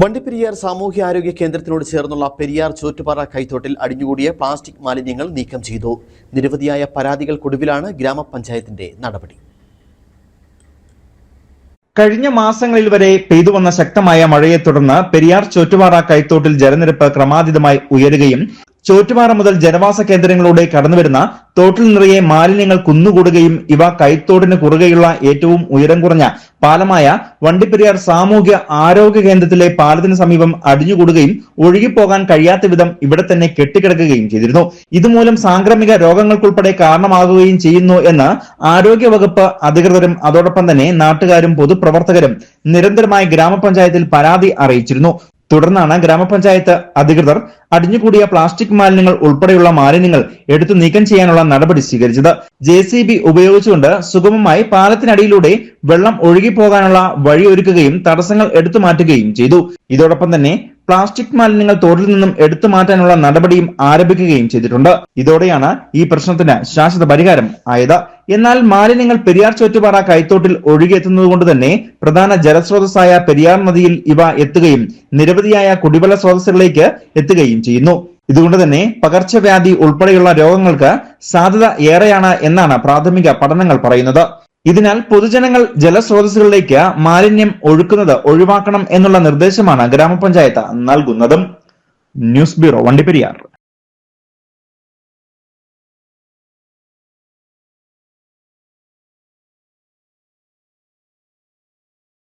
വണ്ടിപ്പെരിയാർ സാമൂഹ്യാരോഗ്യ കേന്ദ്രത്തിനോട് ചേർന്നുള്ള പെരിയാർ ചോറ്റുപാറ കൈത്തോട്ടിൽ അടിഞ്ഞുകൂടിയ പ്ലാസ്റ്റിക് മാലിന്യങ്ങൾ നീക്കം ചെയ്തു. നിരവധിയായ പരാതികൾക്കൊടുവിലാണ് ഗ്രാമപഞ്ചായത്തിന്റെ നടപടി. കഴിഞ്ഞ മാസങ്ങളിൽ വരെ പെയ്തു വന്ന ശക്തമായ മഴയെ തുടർന്ന് പെരിയാർ ചോറ്റുപാറ കൈത്തോട്ടിൽ ജലനിരപ്പ് ക്രമാതീതമായി ഉയരുകയും ചോറ്റുപാറ മുതൽ ജനവാസ കേന്ദ്രങ്ങളിലൂടെ കടന്നുവരുന്ന തോട്ടിൽ നിറയെ മാലിന്യങ്ങൾ കുന്നുകൂടുകയും ഇവ കൈത്തോടിന് കുറുകെയുള്ള ഏറ്റവും ഉയരം കുറഞ്ഞ പാലമായ വണ്ടിപ്പെരിയാർ സാമൂഹ്യ ആരോഗ്യ കേന്ദ്രത്തിലെ പാലത്തിന് സമീപം അടിഞ്ഞുകൂടുകയും ഒഴുകിപ്പോകാൻ കഴിയാത്ത വിധം ഇവിടെ തന്നെ കെട്ടിക്കിടക്കുകയും ചെയ്തിരുന്നു. ഇതുമൂലം സാംക്രമിക രോഗങ്ങൾക്കുൾപ്പെടെ കാരണമാകുകയും ചെയ്യുന്നു എന്ന് ആരോഗ്യ വകുപ്പ് അധികൃതരും അതോടൊപ്പം തന്നെ നാട്ടുകാരും പൊതുപ്രവർത്തകരും നിരന്തരമായി ഗ്രാമപഞ്ചായത്തിൽ പരാതി അറിയിച്ചിരുന്നു. തുടർന്നാണ് ഗ്രാമപഞ്ചായത്ത് അധികൃതർ അടിഞ്ഞുകൂടിയ പ്ലാസ്റ്റിക് മാലിന്യങ്ങൾ ഉൾപ്പെടെയുള്ള മാലിന്യങ്ങൾ എടുത്തു നീക്കം ചെയ്യാനുള്ള നടപടി സ്വീകരിച്ചത്. ജെ സി ബി ഉപയോഗിച്ചുകൊണ്ട് സുഗമമായി പാലത്തിനടിയിലൂടെ വെള്ളം ഒഴുകിപ്പോകാനുള്ള വഴിയൊരുക്കുകയും തടസ്സങ്ങൾ എടുത്തു മാറ്റുകയും ചെയ്തു. ഇതോടൊപ്പം തന്നെ പ്ലാസ്റ്റിക് മാലിന്യങ്ങൾ തോട്ടിൽ നിന്നും എടുത്തു മാറ്റാനുള്ള നടപടിയും ആരംഭിക്കുകയും ചെയ്തിട്ടുണ്ട്. ഇതോടെയാണ് ഈ പ്രശ്നത്തിന് ശാശ്വത പരിഹാരം ആയത്. എന്നാൽ മാലിന്യങ്ങൾ പെരിയാർ ചോറ്റുപാറ കൈത്തോട്ടിൽ ഒഴുകിയെത്തുന്നതുകൊണ്ട് തന്നെ പ്രധാന ജലസ്രോതസ്സായ പെരിയാർ നദിയിൽ ഇവ എത്തുകയും നിരവധിയായ കുടിവെള്ള സ്രോതസ്സുകളിലേക്ക് എത്തുകയും ചെയ്യുന്നു. ഇതുകൊണ്ട് തന്നെ പകർച്ചവ്യാധി ഉൾപ്പെടെയുള്ള രോഗങ്ങൾക്ക് സാധ്യത ഏറെയാണ് എന്നാണ് പ്രാഥമിക പഠനങ്ങൾ പറയുന്നത്. ഇതിനാൽ പൊതുജനങ്ങൾ ജലസ്രോതസ്സുകളിലേക്ക് മാലിന്യം ഒഴുക്കുന്നത് ഒഴിവാക്കണം എന്നുള്ള നിർദ്ദേശമാണ് ഗ്രാമപഞ്ചായത്ത് നൽകുന്നതും. News bureau Vandiperiyar.